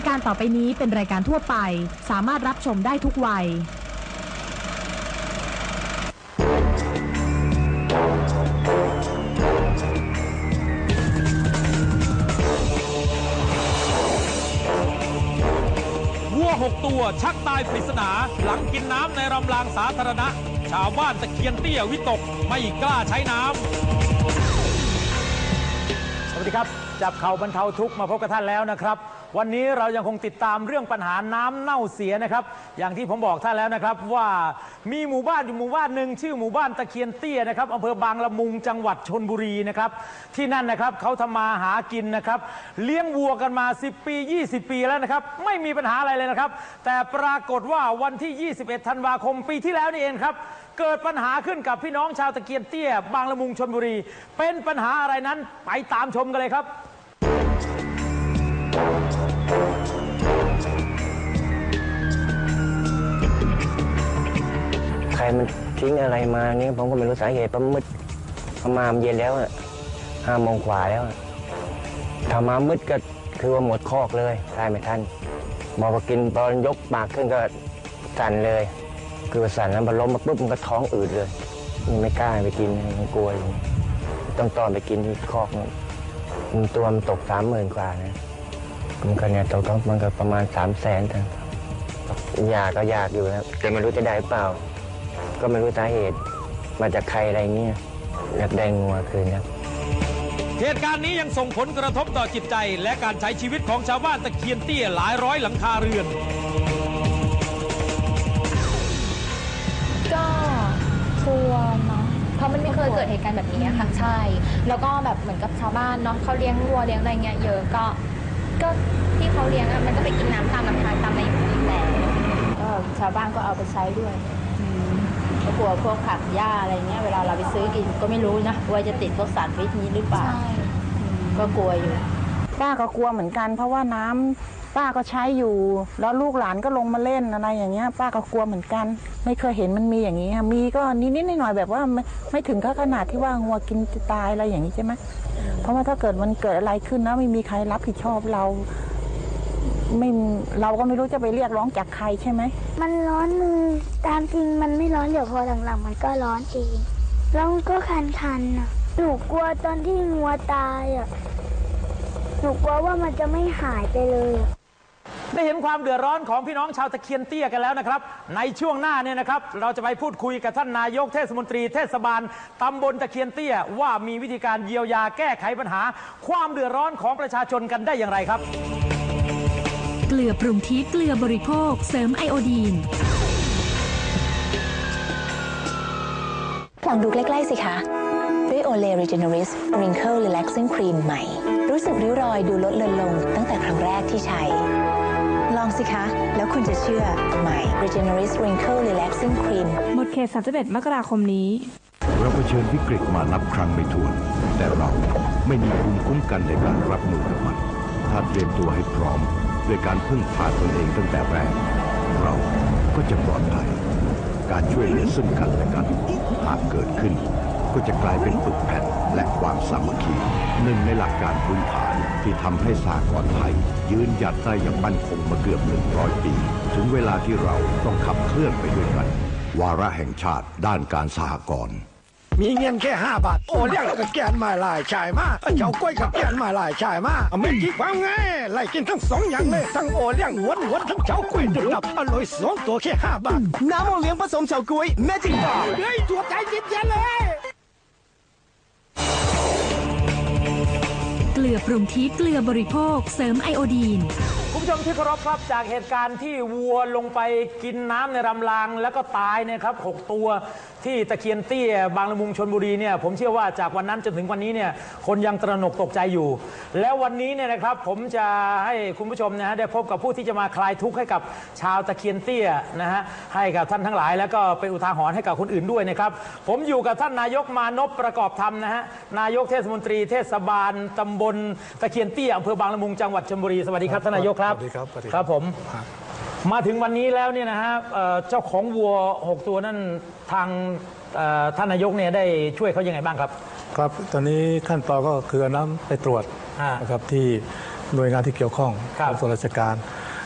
ายการต่อไปนี้เป็นรายการทั่วไป สามารถรับชมได้ทุกวัย วัวหกตัวชักตายปริศนา หลังกินน้ำในรำรางสาธารณะ ชาวบ้านตะเคียนเตี้ยวิตก ไม่กล้าใช้น้ำ สวัสดีครับ จับเข่าบรรเทาทุกข์มาพบกับท่านแล้วนะครับ วันนี้เรายังคงติดตามเรื่องปัญหาน้ำเน่าเสียนะครับ อย่างที่ผมบอกท่านแล้วนะครับว่ามีหมู่บ้านอยู่หมู่บ้านหนึ่งชื่อหมู่บ้านตะเคียนเตี้ยนะครับอำเภอบางละมุงจังหวัดชนบุรีนะครับที่นั่นนะครับเขาทำมาหากินนะครับ เลี้ยงวัวกันมา 10 ปี 20 ปีแล้วนะครับ ไม่มีปัญหาอะไรเลยนะครับ แต่ปรากฏว่าวันที่ 21 ธันวาคมปีที่แล้วนี่เองครับ เกิดปัญหาขึ้นกับพี่น้องชาวตะเกียนเตี้ย บางละมุงชนบุรี เป็นปัญหาอะไรนั้นไปตามชมกันเลยครับ มันทิ้งอะไรมาเนี่ยผมก็ไม่รู้สาเหตุประมืดประมาณเย็นแล้วอะห้าโมงกว่าแล้วอะถ้ามามืดก็คือว่าหมดคอกเลยตายไม่ทันบอกว่ากินตอนยกปากขึ้นก็สั่นเลย คือว่าสั่นแล้วพอล้มมาปุ๊บมันก็ท้องอืดเลยไม่กล้าไปกินมันกลัวอยู่ต้องตอนไปกินที่คอกมันตัวมันตกสามหมื่นกว่านะมันก็เนี่ยตกต้องมันก็ประมาณสามแสนทั้งอยากก็อยากอยู่นะแต่ไม่รู้จะได้เปล่า ก็ไม่รู้สาเหตุ มาจากใครอะไรเงี้ยอยากได้งัวคืนครับ เหตุการณ์นี้ยังส่งผลกระทบต่อจิตใจ และการใช้ชีวิตของชาวบ้านตะเคียนเตี้ยหลายร้อยหลังคาเรือน ก็กลัวเนาะเพราะมันไม่เคยเกิดเหตุการณ์แบบนี้อะค่ะใช่ แล้วก็แบบเหมือนกับชาวบ้านเนาะเขาเลี้ยงวัวเลี้ยงอะไรเงี้ยเยอะก็ ก็ที่เขาเลี้ยงอะมันก็ไปกินน้ำตามลำธารตามอะไรอย่างนี้แหละ ก็ชาวบ้านก็เอาไปใช้ด้วย ก็กลัวพวกผักหญ้าอะไรเงี้ยเวลาเราไปซื้อกินก็ไม่รู้นะว่าจะติดพวกสารพิษนี้หรือเปล่าใช่ก็กลัวอยู่ ป้าก็กลัวเหมือนกัน เพราะว่าน้ำป้าก็ใช้อยู่ แล้วลูกหลานก็ลงมาเล่นอะไรอย่างเงี้ย ป้าก็กลัวเหมือนกัน ไม่เคยเห็นมันมีอย่างนี้ค่ะมีก็นิดๆหน่อยๆแบบว่าไม่ไม่ถึงกับขนาดที่ว่างัวกินจะตายอะไรอย่างนี้ใช่ไหมเพราะว่าถ้าเกิดมันเกิดอะไรขึ้นนะไม่มีใครรับผิดชอบเรา ไม่เราก็ไม่รู้จะไปเรียกร้องจากใครใช่ไหม มันร้อนมือตามจริงมันไม่ร้อนเดี๋ยวพอหลังๆมันก็ร้อนเองแล้วมันก็คันๆน่ะหนูกลัวตอนที่งัวตายอะหนูกลัวว่ามันจะไม่หายไปเลยอะ ได้เห็นความเดือดร้อนของพี่น้องชาวตะเคียนเตี้ยกันแล้วนะครับ ในช่วงหน้าเนี่ยนะครับ เราจะไปพูดคุยกับท่านนายกเทศมนตรีเทศบาลตำบลตะเคียนเตี้ย ว่ามีวิธีการเยียวยาแก้ไขปัญหา ความเดือดร้อนของประชาชนกันได้อย่างไรครับ เกลือปรุงทิพย์เกลือบริโภค เสริมไอโอดีนลองดูใกล้ ๆ สิคะด้วย Olay Regeneris Wrinkle Relaxing Cream ใหม่ รู้สึกริ้วรอยดูลดเลือนลงตั้งแต่ครั้งแรกที่ใช้ ลองสิคะ แล้วคุณจะเชื่อใหม่ Regeneris Wrinkle Relaxing Cream หมดเขต31มกราคมนี้ เราเผชิญวิกฤตมานับครั้งไม่ถ้วน แต่เราไม่มีภูมิคุ้มกันในการรับมือกับมัน ถ้าเตรียมตัวให้พร้อม ด้วยการพึ่งพาตนเองตั้งแต่แรก เราก็จะปลอดภัย การช่วยเหลือซึ่งกันและกันหากเกิดขึ้น ก็จะกลายเป็นปึกแผ่นและความสามัคคีหนึ่งในหลักการพื้นฐานที่ทำให้สากลไทย ยืนหยัดได้อย่างมั่นคงมาเกือบหนึ่งร้อยปี ถึงเวลาที่เราต้องขับเคลื่อนไปด้วยกัน วาระแห่งชาติด้านการสหกรณ์ มีเงินแค่ห้าบาท โอเลี้ยงกับแกนมาหลายชายมากเฉากล้วยกับแกนมาหลายชายมากไม่คิดว่าไงไล่กินทั้งสองอย่างเลยทั้งโอเลี้ยงหวนหวนทั้งเฉากล้วยดุดับอร่อยสองตัวแค่ห้าบาท น้ำโอเลี้ยงผสมเฉากล้วยแม่จริงต่อเฮ้ยตัวใจเย็นๆเลยเกลือปรุงทิพย์เกลือบริโภคเสริมไอโอดีนคุณผู้ชมที่เคารพครับจากเหตุการณ์ที่วัวลงไปกินน้ำในรำรางแล้วก็ตายเนี่ยครับหกตัวที่ตะเคียนเตี้ยบางละมุงชนบุรีเนี่ยผมเชื่อว่าจากวันนั้นจนถึงวันนี้เนี่ยคนยังตระหนกตกใจอยู่ แล้ววันนี้เนี่ยนะครับผมจะให้คุณผู้ชมนะฮะได้พบกับผู้ที่จะมาคลายทุกข์ให้กับชาวตะเคียนเตี้ยนะฮะให้กับท่านทั้งหลาย แล้วก็เป็นอุทาหรณ์ให้กับคนอื่นด้วยนะครับ ผมอยู่กับท่านนายกมานพประกอบธรรมนะฮะนายกเทศมนตรีเทศบาลตำบลตะเคียนเตี้ยอำเภอบางละมุงจังหวัดชลบุรีสวัสดีครับท่านนายกครับสวัสดีครับสวัสดีครับผม มาถึงวันนี้แล้วเนี่ยนะฮะเอ่อเจ้าของวัว 6 ตัวนั่นทางเอ่อท่านนายกเนี่ยได้ช่วยเขายังไงบ้างครับ ครับ ตอนนี้ขั้นตอนก็คือเอาน้ำไปตรวจอ่านนะครับที่หน่วยงานที่เกี่ยวข้องครับของส่วนราชการ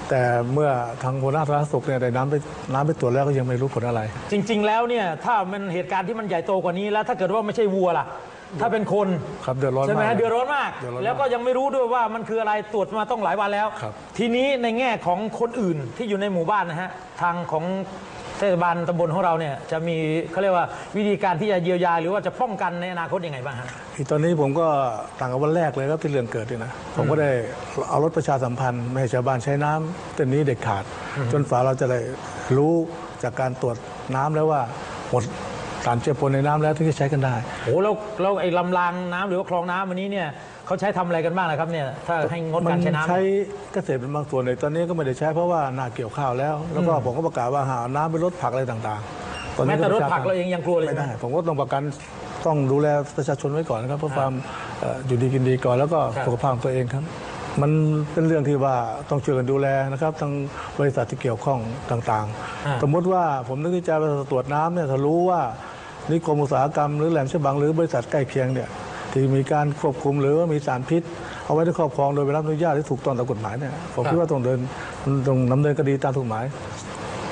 แต่เมื่อทางหัวหน้าสาธารณสุขเนี่ยได้น้ำไปน้ำไปตรวจแล้วก็ยังไม่รู้ผลอะไร จริง ๆ แล้วเนี่ยถ้ามันเหตุการณ์ที่มันใหญ่โตกว่านี้แล้วถ้าเกิดว่าไม่ใช่วัวล่ะ ถ้าเป็นคนครับเดือดร้อนใช่ไหมมากฮะเดือดร้อนมาก เดือดร้อนมากแล้วก็ยังไม่รู้ด้วยว่ามันคืออะไรตรวจมาต้องหลายวันแล้ว ครับ ทีนี้ในแง่ของคนอื่นที่อยู่ในหมู่บ้านนะฮะทางของเทศบาลตำบลของเราเนี่ยจะมีเขาเรียกว่าวิธีการที่จะเยียวยา หรือว่าจะป้องกันในอนาคตยังไงบ้างฮะอีกตอนนี้ผมก็ต่างกับวันแรกเลยครับที่เรื่องเกิดนี่นะผมก็ได้เอารถประชาสัมพันธ์ไม่ให้ชาวบ้านใช้น้ำเต้นนี้เด็ดขาด จนฝาเราจะได้รู้จากการตรวจน้ำแล้วว่าหมด สารเจือปนในน้ำแล้วที่จะใช้กันได้ โอ้แล้วแล้วไอ้ลำรางน้ำหรือว่าคลองน้ำอันนี้เนี่ยเขาใช้ทำอะไรกันบ้างนะครับเนี่ยถ้าให้งดมัการใช้น้ำ ใช้เกษตรเป็นบางส่วนเลยตอนนี้ก็ไม่ได้ใช้เพราะว่านาเกี่ยวข้าวแล้ว แล้วก็อืมผมก็ประกาศว่าหาน้ำไปลดผักอะไรต่างๆแม้แต่ก็รถประชผักเราเองยังกลัวเลยไม่ได้นะผมก็ต้องประกันต้องดูแลประชาชนไว้ก่อนนะครับเพื่อความเอ่ออยู่ดีกินดีก่อนแล้วก็ครับ สุขภาพของตัวเองครับ มันเป็นเรื่องที่ว่าต้องช่วยกันดูแลนะครับทั้งบริษัทที่เกี่ยวข้องต่างอ่าๆสมมติว่าผมนึกที่จะไปตรวจน้ำเนี่ยถ้ารู้ว่า นิคมอุตสาหกรรมหรือแหลมฉบังหรือบริษัทใกล้เคียงเนี่ยที่มีการควบคุมหรือว่ามีสารพิษ เอาไว้ในครอบครองโดยไม่รับอนุญาตที่ถูกต้องตามกฎหมายเนี่ยผมคิดว่าต้องเดินต้องดำเนินคดีตามกฎหมาย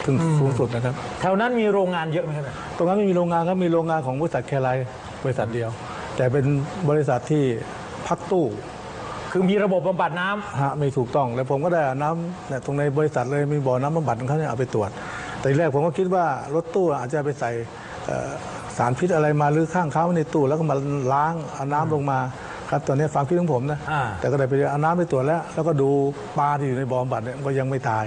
ถึงสูงสุดนะครับแถวนั้นมีโรงงานเยอะไหมครับเนี่ยตรงนั้นไม่มีโรงงานครับมีโรงงานของบริษัทแคไลบริษัทเดียว แต่เป็นบริษัทที่พักตู้คือมีระบบบำบัดน้ำฮะไม่ถูกต้อง แล้วผมก็ได้เอาน้ำเนี่ยตรงในบริษัทเลยมีบ่อน้ำบำบัดของเขาเนี่ยเอาไปตรวจ แต่ทีแรกผมก็คิดว่ารถตู้อาจจะไปใส่เอ่อ สารพิษอะไรมาหรือข้างเขาไว้ในตู้แล้วก็มาล้างเอาน้ำลงมาครับตอนนี้ความคิดของผมนะอ่า แต่ก็ได้ไปเอาน้ำไปตรวจแล้ว แล้วก็ดูปลาที่อยู่ในบ่อบำบัดเนี่ยก็ยังไม่ตาย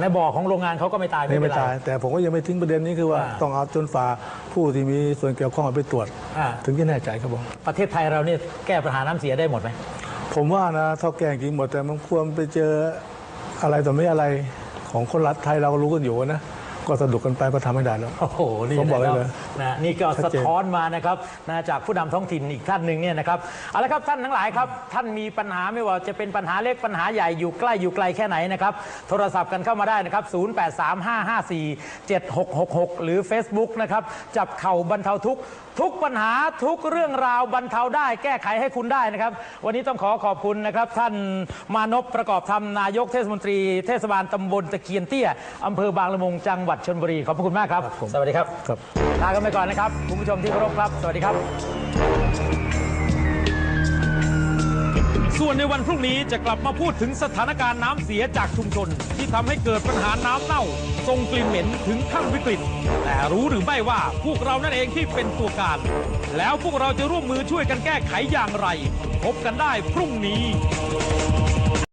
ในบ่อของโรงงานเขาก็ไม่ตายนี่เป็ไม่นรตาย แต่ผมก็ยังไม่ทิ้งประเด็นนี้คือว่าอ่า ต้องเอาจนฝ่าผู้ที่มีส่วนเกี่ยวข้องเอาไปตรวจ อ่าถึงจะแน่ใจครับผม ประเทศไทยเราเนี่ยแก้ปัญหาน้ำเสียได้หมดไหม ผมว่านะเท่าแกงกินหมดแต่มันควรไปเจออะไรต่อไม่อะไรของคนรัฐไทยเราก็รู้กันอยู่นะ ก็สะดุกกันไปก็ทำให้ได้แล้ว โอ้โหนี่ผมบอกนะได้ครับเลยนะนี่ก็ชัดสะเจน ท้อนมานะครับนะจากผู้นำท้องถิ่นอีกท่านหนึ่งเนี่ยนะครับเอาละครับท่านทั้งหลายครับ ท่านมีปัญหาไม่ว่าจะเป็นปัญหาเล็กปัญหาใหญ่อยู่ใกล้อยู่ไกลแค่ไหนนะครับโทรศัพท์กันเข้ามาได้นะครับ 0835547666 หรือ Facebook นะครับจับเข่าบรรเทาทุกข์ทุกปัญหาทุกเรื่องราวบรรเทาได้แก้ไขให้คุณได้นะครับ วันนี้ต้องขอขอบคุณนะครับ ท่านมานพประกอบธรรมนายกเทศมนตรีเทศบาลตำบลตะเคียนเตี้ยอำเภอบางละมุงจังหวัดชลบุรีขอบพระคุณมากครับสวัสดีครับครับลากันไปก่อนนะครับคุณผู้ชมที่เคารพครับ สวัสดีครับ ส่วนในวันพรุ่งนี้จะกลับมาพูดถึงสถานการณ์น้ำเสียจากชุมชน ที่ทำให้เกิดปัญหาน้ำเน่าส่งกลิ่นเหม็นถึงขั้นวิกฤต แต่รู้หรือไม่ว่าพวกเรานั่นเองที่เป็นตัวการ แล้วพวกเราจะร่วมมือช่วยกันแก้ไขอย่างไร พบกันได้พรุ่งนี้